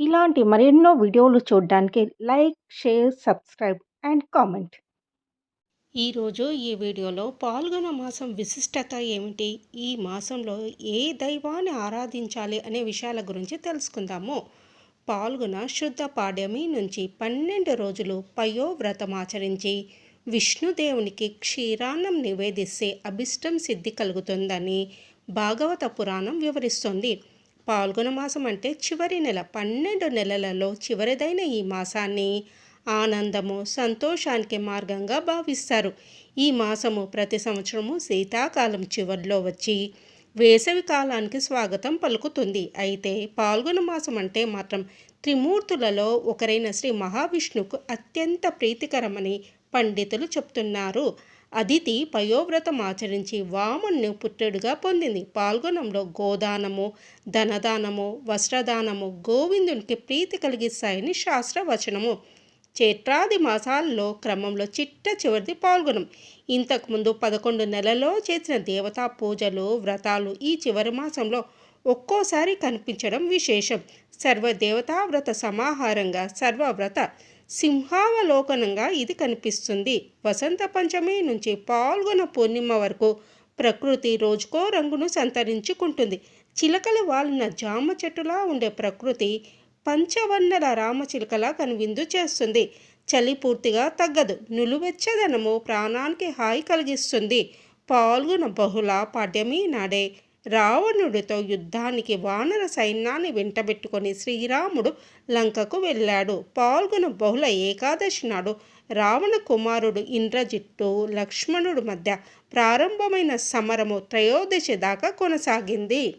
ఇలాంటి మరెన్నో వీడియోలు చూడడానికి like, share, subscribe and comment. ఈరోజు ఈ వీడియోలో పాల్గొన మాసం విశిష్టత ఏమిటి? ఈ మాసంలో ఏ దైవాన్ని ఆరాధించాలి అనే విషయాల గురించి తెలుసుకుందాము. పాల్గొన శుద్ధ పాడ్యమి నుంచి పన్నెండు రోజులు పయోవ్రతం ఆచరించి విష్ణుదేవునికి క్షీరాన్నం నివేదిస్తే అభిష్టం సిద్ధి కలుగుతుందని భాగవత పురాణం వివరిస్తుంది. పాల్గొన మాసం అంటే చివరి నెల పన్నెండు నెలలలో చివరిదైన ఈ మాసాన్ని ఆనందము సంతోషానికి మార్గంగా భావిస్తారు. ఈ మాసము ప్రతి సంవత్సరము శీతాకాలం చివరిలో వచ్చి వేసవి కాలానికి స్వాగతం పలుకుతుంది. అయితే పాల్గొన మాసం అంటే మాత్రం త్రిమూర్తులలో ఒకరైన శ్రీ మహావిష్ణువుకు అత్యంత ప్రీతికరమని పండితులు చెప్తున్నారు. అదితి పయోవ్రతం ఆచరించి వామన్ను పుట్టెడుగా పొందింది. పాల్గొనంలో గోదానము ధనదానము వస్త్రదానము గోవిందునికి ప్రీతి కలిగిస్తాయని శాస్త్రవచనము. చైత్రాది మాసాల్లో క్రమంలో చిట్ట చివరిది పాల్గొనం. ఇంతకుముందు పదకొండు నెలలో చేసిన దేవతా పూజలు వ్రతాలు ఈ చివరి మాసంలో ఒక్కోసారి కనిపించడం విశేషం. సర్వదేవతా వ్రత సమాహారంగా సర్వవ్రత సింహావలోకనంగా ఇది కనిపిస్తుంది. వసంత పంచమి నుంచి పాల్గొన పూర్ణిమ వరకు ప్రకృతి రోజుకో రంగును సంతరించుకుంటుంది. చిలకలు వాలిన జామ చెట్టులా ఉండే ప్రకృతి పంచవర్ణల రామచిలుకలా కనువిందు చేస్తుంది. చలి పూర్తిగా తగ్గదు. నులువెచ్చదనము ప్రాణానికి హాయి కలిగిస్తుంది. పాల్గొన బహుళ పాడ్యమి నాడే రావణుడితో యుద్ధానికి వానర సైన్యాన్ని వెంటబెట్టుకొని శ్రీరాముడు లంకకు వెళ్ళాడు. పాల్గొన బహుళ ఏకాదశి నాడు రావణ కుమారుడు ఇంద్రజిట్టు లక్ష్మణుడు మధ్య ప్రారంభమైన సమరము త్రయోదశి దాకా కొనసాగింది.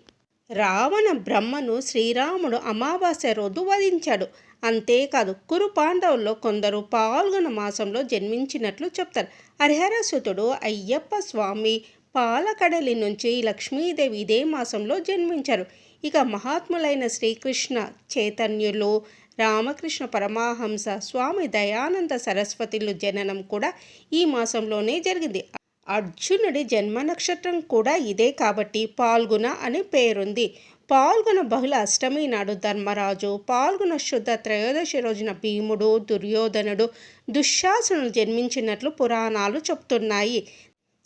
రావణ బ్రహ్మను శ్రీరాముడు అమావాస్య రోజు వధించాడు. అంతేకాదు కురు పాండవుల్లో కొందరు పాల్గొన మాసంలో జన్మించినట్లు చెప్తారు. హరిహరసుతుడు అయ్యప్ప స్వామి పాలకడలి నుంచి లక్ష్మీదేవి ఇదే మాసంలో జన్మించారు. ఇక మహాత్ములైన శ్రీకృష్ణ చైతన్యులు రామకృష్ణ పరమహంస స్వామి దయానంద సరస్వతిలు జననం కూడా ఈ మాసంలోనే జరిగింది. అర్జునుడి జన్మ నక్షత్రం కూడా ఇదే కాబట్టి పాల్గుణ అనే పేరుంది. పాల్గొన బహుళ అష్టమి నాడు ధర్మరాజు పాల్గొన శుద్ధ త్రయోదశి రోజున భీముడు దుర్యోధనుడు దుశ్శాసనులు జన్మించినట్లు పురాణాలు చెప్తున్నాయి.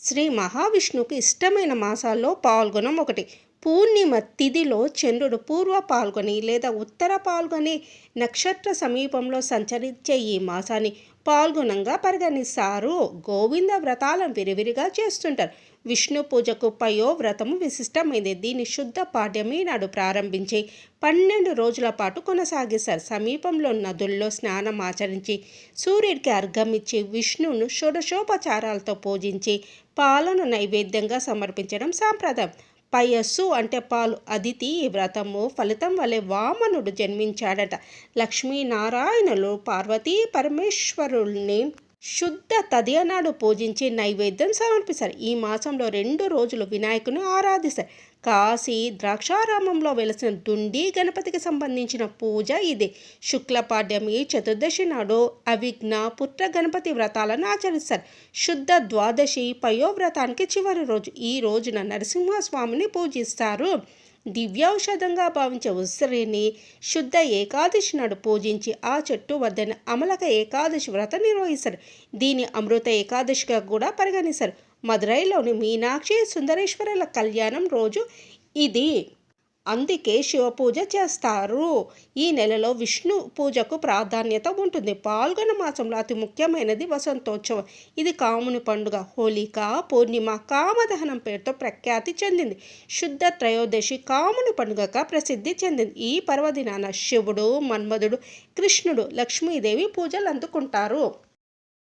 శ్రీ మహావిష్ణువుకి ఇష్టమైన మాసాల్లో పాల్గొనం ఒకటి. పూర్ణిమ తిథిలో చంద్రుడు పూర్వ పాల్గొని లేదా ఉత్తర పాల్గొని నక్షత్ర సమీపంలో సంచరించే ఈ మాసాన్ని పాల్గొనంగా పరిగణిస్తారు. గోవింద వ్రతాలను విరివిరిగా చేస్తుంటారు. విష్ణు పూజకు పయో వ్రతము విశిష్టమైంది. దీన్ని శుద్ధ పాడ్యమి నాడు ప్రారంభించి పన్నెండు రోజుల పాటు కొనసాగిస్తారు. సమీపంలో నదుల్లో స్నానం ఆచరించి సూర్యుడికి అర్ఘమిచ్చి విష్ణువును షోడశోపచారాలతో పూజించి పాలను నైవేద్యంగా సమర్పించడం సాంప్రదాయం. పయస్సు అంటే పాలు. అదితి ఈ వ్రతము ఫలితం వలె వామనుడు జన్మించాడట. లక్ష్మీనారాయణులు పార్వతీ పరమేశ్వరుల్ని శుద్ధ తదియనాడు పూజించి నైవేద్యం సమర్పిస్తారు. ఈ మాసంలో రెండు రోజులు వినాయకుని ఆరాధిస్తారు. కాశీ ద్రాక్షారామంలో వెలసిన దుండి గణపతికి సంబంధించిన పూజ ఇది. శుక్లపాడ్యమి చతుర్దశి నాడు అవిఘ్న పుత్ర గణపతి వ్రతాలను ఆచరిస్తారు. శుద్ధ ద్వాదశి పయోవ్రతానికి చివరి రోజు. ఈ రోజున నరసింహస్వామిని పూజిస్తారు. దివ్యౌషధంగా భావించే ఉసిరిని శుద్ధ ఏకాదశి నాడు పూజించి ఆ చెట్టు వద్దని అమలక ఏకాదశి వ్రత నిర్వహిస్తారు. దీని అమృత ఏకాదశిగా కూడా పరిగణిస్తారు. మదురైలోని మీనాక్షి సుందరేశ్వరుల కళ్యాణం రోజు ఇది. అందుకే శివపూజ చేస్తారు. ఈ నెలలో విష్ణు పూజకు ప్రాధాన్యత ఉంటుంది. పాల్గొన మాసంలో అతి ముఖ్యమైనది వసంతోత్సవం. ఇది కాముని పండుగ. హోలిక పూర్ణిమ కామదహనం పేరుతో ప్రఖ్యాతి చెందింది. శుద్ధ త్రయోదశి కాముని పండుగగా ప్రసిద్ధి చెందింది. ఈ పర్వదినాన శివుడు మన్మధుడు కృష్ణుడు లక్ష్మీదేవి పూజలు అందుకుంటారు.